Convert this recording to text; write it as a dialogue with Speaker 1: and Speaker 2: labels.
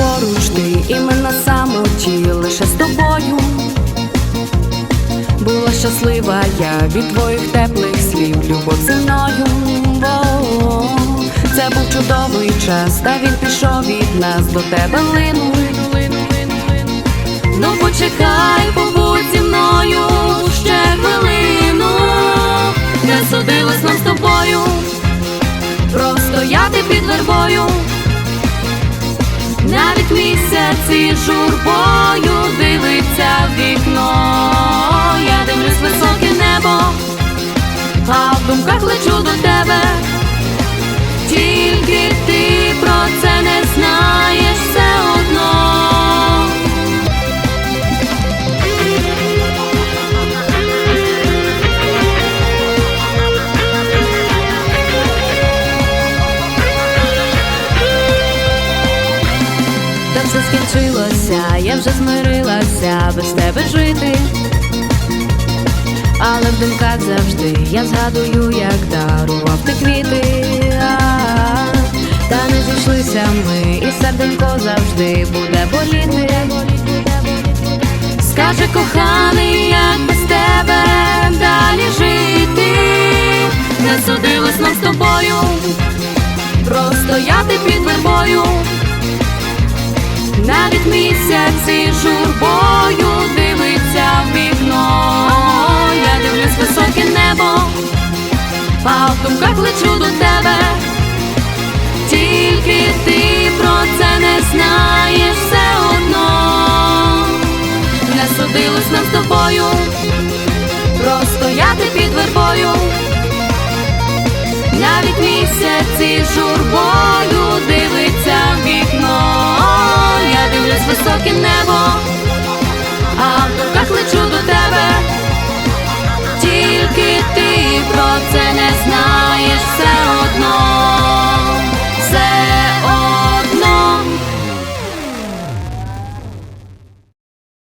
Speaker 1: поруч ти і ми на самоті лише з тобою. Була щаслива я від твоїх теплих слів, любов зі мною. Воу. Це був чудовий час, та він пішов від нас до тебе лину. Ну почекай, побудь зі мною ще хвилину, не судилось нам з тобою, просто я ти під вербою навіть місяці журбою дивиться в вікно, я дивлюсь високе небо, а в думках лечу до тебе, все скінчилося, я вже змирилася без тебе жити. Але в думках завжди я згадую, як дарував ти квіти. Та не зійшлися ми, і серденько завжди буде боліти. Скаже коханий, як без тебе далі жити. Не судилось нам з тобою, простояти під вербою навіть місяць із журбою дивиться в вікно, я дивлюсь високе небо, а в думках лечу до тебе, тільки ти про це не знаєш все одно, не судилось нам з тобою.